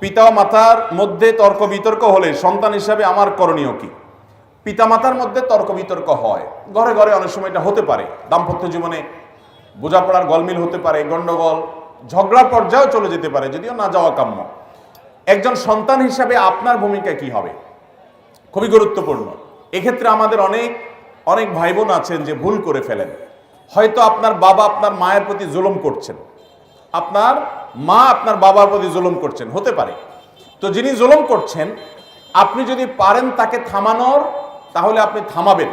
পিতা মাতার মধ্যে তর্ক বিতর্ক হলে সন্তান হিসাবে আমার করণীয় কি? পিতামাতার মধ্যে তর্ক বিতর্ক হয়। ঘরে ঘরে অনেক সময় এটা হতে পারে। দাম্পত্য জীবনে বোঝাপড়ার গলমিল হতে পারে, গন্ডগোল, ঝগড়ার পর্যায়েও চলে যেতে পারে, যদিও না যাওয়া কাম্য। একজন সন্তান হিসাবে আপনার ভূমিকা কি হবে? খুবই গুরুত্বপূর্ণ। এক্ষেত্রে আমাদের অনেক অনেক ভাই বোন আছেন যে ভুল করে ফেলেন। হয়তো আপনার বাবা আপনার মায়ের প্রতি জুলুম করছেন। আপনার মা আপনার বাবার প্রতি জুলুম করছেন, হতে পারে। তো যিনি জুলুম করছেন, আপনি যদি পারেন তাকে থামানোর, তাহলে আপনি থামাবেন।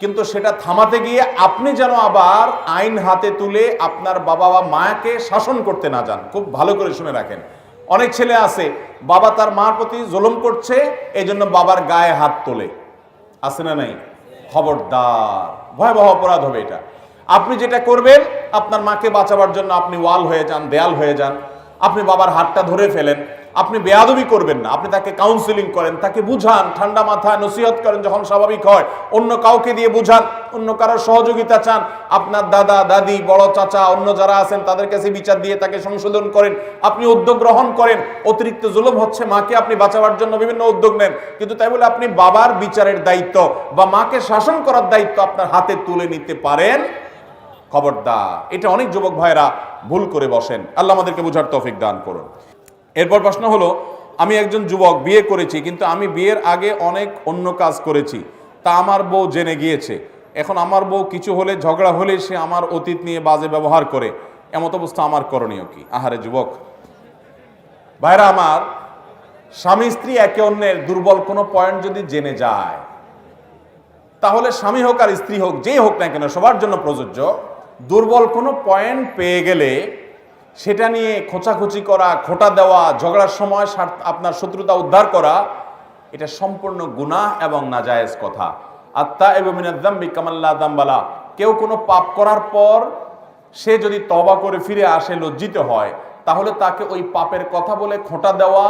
কিন্তু সেটা থামাতে গিয়ে আপনি যেন আবার আইন হাতে তুলে আপনার বাবা বা মাকে শাসন করতে না যান। খুব ভালো করে শুনে রাখেন। অনেক ছেলে আছে, বাবা তার মার প্রতি জুলুম করছে এই জন্য বাবার গায়ে হাত তোলে। আছে না নাই? খবরদার। ভয়াবহ অপরাধ হবে এটা। আপনি যেটা করবেন, আপনার মাকে বাঁচাবার জন্য আপনি ওয়াল হয়ে যান, দেয়াল হয়ে যান, আপনি বাবার হাতটা ধরে ফেলেন, আপনি বেয়াদবি করবেন না, আপনি তাকে কাউন্সিলিং করেন, তাকে বুঝান, ঠান্ডা মাথায় নসিহত করেন যখন স্বাভাবিক হয়, অন্য কাউকে দিয়ে বুঝান, অন্য কারোর সহযোগিতা চান, আপনার দাদা, দাদি, বড় চাচা, অন্য যারা আছেন, তাদের কাছে বিচার দিয়ে তাকে সংশোধন করেন, আপনি উদ্যোগ গ্রহণ করেন, অতিরিক্ত জুলুম হচ্ছে মাকে আপনি বাঁচাবার জন্য বিভিন্ন উদ্যোগ নেন, কিন্তু তাই বলে আপনি বাবার বিচারের দায়িত্ব বা মাকে শাসন করার দায়িত্ব আপনার হাতে তুলে নিতে পারেন খবরদার। এটা অনেক যুবক ভাইরা ভুল করে বসেন। আল্লাহ আমাদেরকে বুঝার তৌফিক দান করুন। এরপর প্রশ্ন হলো, আমি একজন যুবক, বিয়ে করেছি, কিন্তু আমি বিয়ের আগে অনেক অন্য কাজ করেছি, তা আমার বউ জেনে গিয়েছে। এখন আমার বউ কিছু হলে, ঝগড়া হলে সে আমার অতীত নিয়ে বাজে ব্যবহার করে। এমত অবস্থা আমার করণীয় কি? আহারে যুবক। ভাইরা আমার, স্বামী স্ত্রী একে অন্যের দুর্বল কোনো পয়েন্ট যদি জেনে যায়, তাহলে স্বামী হোক আর স্ত্রী হোক, যেই হোক না কেন, সবার জন্য প্রযোজ্য। দুর্বল কোনো পয়েন্ট পেয়ে গেলে সেটা নিয়ে খোঁচাখুচি করা, খোটা দেওয়া, ঝগড়ার সময় আপনার শত্রুতা উদ্ধার করা, এটা সম্পূর্ণ গুনাহ এবং নাজায়েজ কথা। আত্মা এবং কামাল্লা দাম্বালা কেউ কোনো পাপ করার পর সে যদি তবা করে ফিরে আসে, লজ্জিত হয়, তাহলে তাকে ওই পাপের কথা বলে খোঁটা দেওয়া,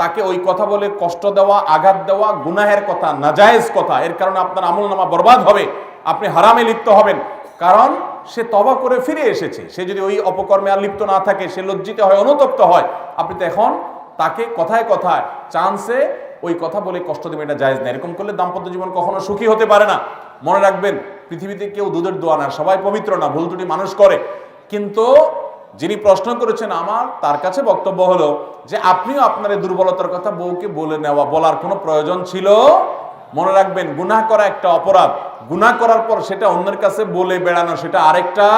তাকে ওই কথা বলে কষ্ট দেওয়া, আঘাত দেওয়া গুনাহের কথা, নাজায়েজ কথা। এর কারণে আপনার আমল নামা বরবাদ হবে, আপনি হারামে লিপ্ত হবেন। কারণ সে তবা করে ফিরে এসেছে। সে যদি ওই অপকর্মে আর লিপ্ত না থাকে, সে লজ্জিত হয়, অনুতপ্ত হয়, আপনি তো এখন তাকে কথায় কথায় চান্সে ওই কথা বলে কষ্ট দেবে এটা জায়েজ না। এরকম করলে দাম্পত্য জীবন কখনো সুখী হতে পারে না। মনে রাখবেন, পৃথিবীতে কেউ দুধের দোয়া না, সবাই পবিত্র না, ভুল ত্রুটি মানুষ করে। কিন্তু যিনি প্রশ্ন করেছেন আমার, তার কাছে বক্তব্য হলো যে, আপনিও আপনার দুর্বলতার কথা বউকে বলে নেওয়া, বলার কোনো প্রয়োজন ছিল মনে রাখবেন, গুনাহ করা একটা অপরাধ। গুনাহ করার পর সেটা অন্যের কাছে বলে বেড়ানো, সেটা আরেকটা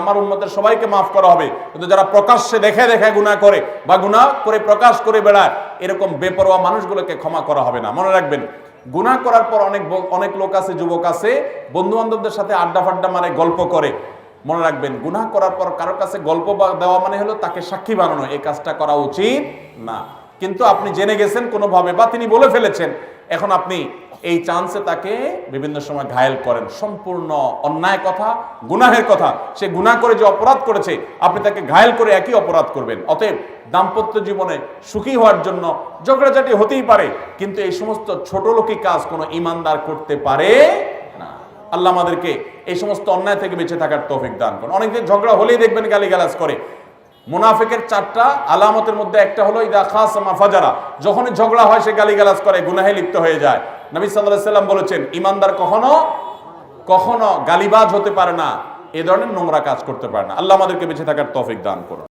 আমার সবাইকে করা হবে। কিন্তু যারা প্রকাশ্যে দেখে দেখে গুনাহ করে বা গুনাহ করে প্রকাশ করে বেড়ায়, এরকম বেপরোয়া মানুষগুলোকে ক্ষমা করা হবে না। মনে রাখবেন, গুনাহ করার পর অনেক অনেক লোক আছে, যুবক আছে বন্ধু বান্ধবদের সাথে আড্ডা ফাড্ডা মারে, গল্প করে। মনে রাখবেন, গুনাহ করার পর কারোর কাছে গল্প দেওয়া মানে হলো তাকে সাক্ষী বানানো, এই কাজটা করা উচিত না। কিন্তু আপনি জেনে গেছেন কোনোভাবে বা তিনি বলে ফেলেছেন, এখন আপনি এই চান্সে তাকে বিভিন্ন সময় ঘায়েল করেন। সম্পূর্ণ অন্যায় কথা, গুনাহের কথা। সে গুনাহ করে যে অপরাধ করেছে, আপনি তাকে ঘায়েল করে একই অপরাধ করবেন। অতএব দাম্পত্য জীবনে সুখী হওয়ার জন্য ঝগড়াঝাটি হতেই পারে, কিন্তু এই সমস্ত ছোট লোকই কাজ কোনো ইমানদার করতে পারে আল্লাহ আমাদেরকে এই সমস্ত অন্যায় থেকে বেঁচে থাকার তৌফিক দান করুন। অনেকদিন ঝগড়া হলেই দেখবেন গালি গালিগালাজ করে। মুনাফিকের চারটা আলামতের মধ্যে একটা হলো, ইদা খাস ফাজারা। যখনই ঝগড়া হয়, সে গালি গালিগালাজ করে, গুনাহে লিপ্ত হয়ে যায়। নবী আলাইহি সাল্লাম বলেছেন, ইমানদার কখনো কখনো গালিবাজ হতে পারে না, এ ধরনের নোংরা কাজ করতে পারে না। আল্লাহ আমাদেরকে বেঁচে থাকার তৌফিক দান করুন।